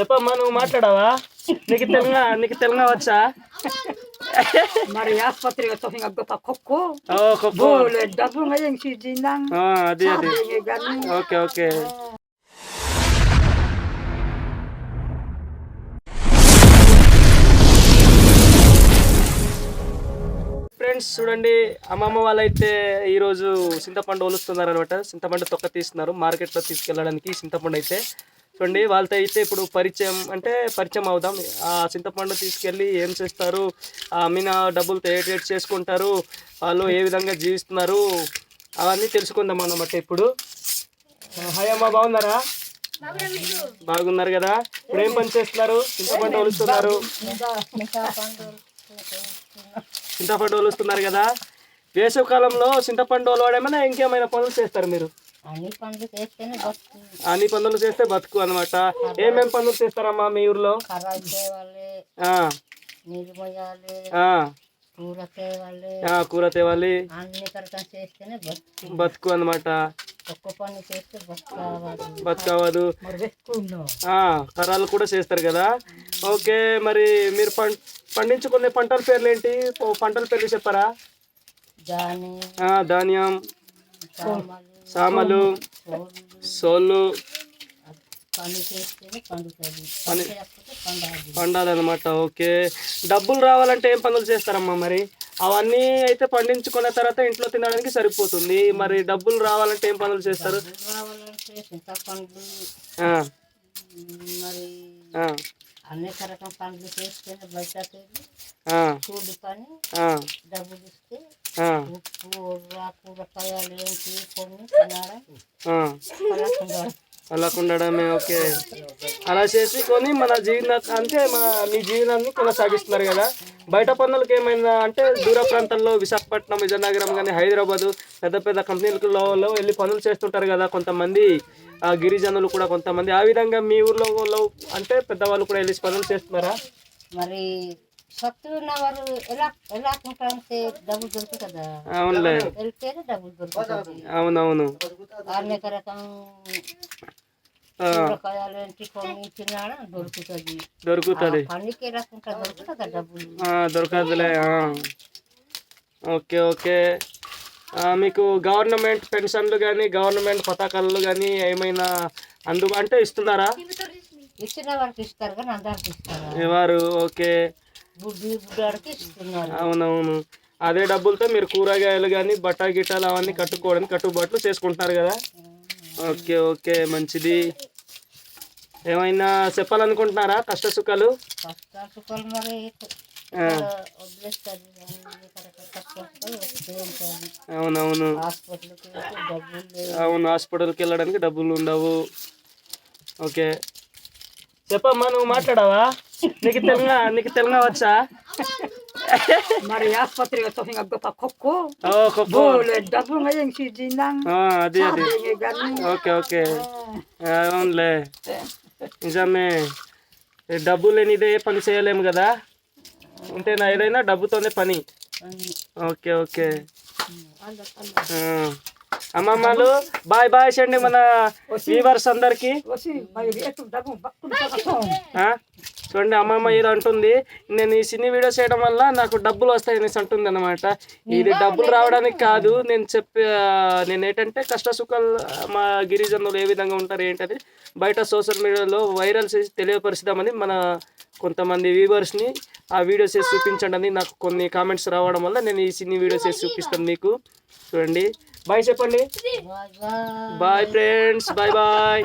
చెప్పమ్మా నువ్వు మాట్లాడావా? నీకు తెలంగాణ నీకు తెలంగాణ వచ్చా? Mari ఆసుపత్రిగా తోహింగ గొప్ప కొక్కు. ఓ ఖోఖో బోలే డబ్బు ngayong si Jinang ఆ, అది అది. Sabi gani okay okay. Friends చూడండి అమ్మమ్మ వాళ్ళైతే ఈరోజు చింతపండు ఒలుస్తున్నారు అనమాట చింతపండు తొక్క తీస్తున్నారు. మార్కెట్లో తీసుకెళ్ళడానికి చింతపండు అయితే. చూడండి వాళ్ళతో అయితే ఇప్పుడు పరిచయం అంటే పరిచయం అవుదాం. ఆ చింతపండు తీసుకెళ్ళి ఏం చేస్తారు? ఆ మీన డబ్బులు ఏ చేసుకుంటారు? వాళ్ళు ఏ విధంగా జీవిస్తున్నారు? అవన్నీ తెలుసుకుందాం అన్నమాట ఇప్పుడు. హాయ్ అమ్మ బాగున్నారా? బాగున్నారు కదా? ఇప్పుడు ఏం పని చేస్తున్నారు? చింతపండు ఒలుస్తున్నారు చింతపండు ఒలుస్తున్నారు కదా? వేసవికాలంలో చింతపండు ఒలవడమేనా ఇంకేమైనా పనులు చేస్తారు మీరు? అన్ని పనులు చేస్తేనే బతుకు అన్ని పనులు చేస్తే బతుకు అనమాట ఏమేం పనులు చేస్తారమ్మా మీ ఊర్లో? ఖరాబ్ చేయాలి ఆ, నీళ్ళు పోయాలి ఆ, కూర చేయాలి ఆ, కూర తేవాలి. అన్ని కరకం చేస్తేనే బతుకు. బతుకు అనమాట ఒక్క పని చేస్తే బతుకు కావాలి బతుకు అవ్వదు Mari beskuno ఆ, కర్రలు కూడా చేస్తారు కదా. ఓకే మరి మీరు పం పండించుకునే పంటల పేర్లు ఏంటి ఓ పంటల పేర్లు చెప్పారా? దాని ఆ, ధాన్యం. సామాలు సామలు సోళ్ళు పని చేయకపోతే పండాలి పండాలన్నమాట ఓకే. డబ్బులు రావాలంటే ఏం పనులు చేస్తారమ్మా మరి? అవన్నీ అయితే పండించుకున్న తర్వాత ఇంట్లో తినడానికి సరిపోతుంది. మరి డబ్బులు రావాలంటే ఏం పనులు చేస్తారు? అన్ని రకం పనులు చేస్తేనే ఆ, డబ్బులు ఇస్తే ఆ, అలా ఉండడమే ఓకే. అలా చేసి కొని మన జీవన అంటే మన మీ జీవనాన్ని కొనసాగిస్తున్నారు కదా. బయట పనులకు ఏమైనా అంటే దూర ప్రాంతాల్లో విశాఖపట్నం విజయనగరం కానీ హైదరాబాద్ పెద్ద పెద్ద కంపెనీలలో వెళ్ళి పనులు చేస్తుంటారు కదా కొంతమంది. ఆ, గిరిజనులు కూడా కొంతమంది. ఆ విధంగా మీ ఊర్లో అంటే పెద్దవాళ్ళు కూడా వెళ్ళి పనులు చేస్తున్నారా? మరి ఎలా డబ్బులు కదా? అవునులే. వెళ్తేనే డబ్బులు దొరుకుతుంది అవునవును. అనేక రకం దొరుకుతుంది. దొరుకుతుంది. పనికి రాకుండా దొరుకుతుందా డబ్బులు? ఆ, దొరకదులే. Okay okay. మీకు గవర్నమెంట్ పెన్షన్లు కానీ గవర్నమెంట్ పథకాలు కానీ ఏమైనా అందు అంటే ఇస్తున్నారా? ఇచ్చిన వారికి ఇస్తారు కానీ అందరికి ఇస్తారు? ఎవరు ఓకే. అవునవును. అదే డబ్బులతో మీరు కూరగాయలు కానీ బట్ట గిట్టాలు అవన్నీ కట్టుకోవడానికి కట్టుబాట్లు చేసుకుంటున్నారు కదా? ఓకే ఓకే మంచిది. ఏమైనా చెప్పాలనుకుంటున్నారా కష్ట సుఖాలు? అవునవును. అవును హాస్పిటల్కి వెళ్ళడానికి డబ్బులు ఉండవు. ఓకే. చెప్పమ్మా నువ్వు మాట్లాడావా? నీకు తెలంగాణ నీకు తెలంగాణ వచ్చా? Mari ఆసుపత్రిగా తోహింగ గొప్ప కొక్కు. ఓ ఖోఖో బోలే డబ్బు ngayong si Jinang ఆ, అది అది. Okay okay. అవునులే. నిజమే. డబ్బు లేనిదే ఏ పని చేయలేము కదా? అంటే నా ఏదైనా డబ్బుతోనే పని. Okay okay. అమ్మమ్మలు బాయ్ బాయ్ చండి మన వీవర్స్ అందరికి? చూడండి అమ్మమ్మ ఇది అంటుంది నేను ఈ సినీ వీడియో చేయడం వల్ల నాకు డబ్బులు వస్తాయి అనేసి అంటుంది అనమాట ఇది డబ్బులు రావడానికి కాదు నేను చెప్పే నేను ఏంటంటే కష్ట సుఖాలు మా గిరిజనులు ఏ విధంగా ఉంటారు ఏంటది బయట సోషల్ మీడియాలో వైరల్ చేసి తెలియపరుస్తామని మన కొంతమంది వ్యూవర్స్ని ఆ వీడియో చేసి చూపించండి అని నాకు కొన్ని కామెంట్స్ రావడం వల్ల నేను ఈ సినీ వీడియో చేసి చూపిస్తాను మీకు. చూడండి. బాయ్ చెప్పండి. బాయ్. Friends bye bye.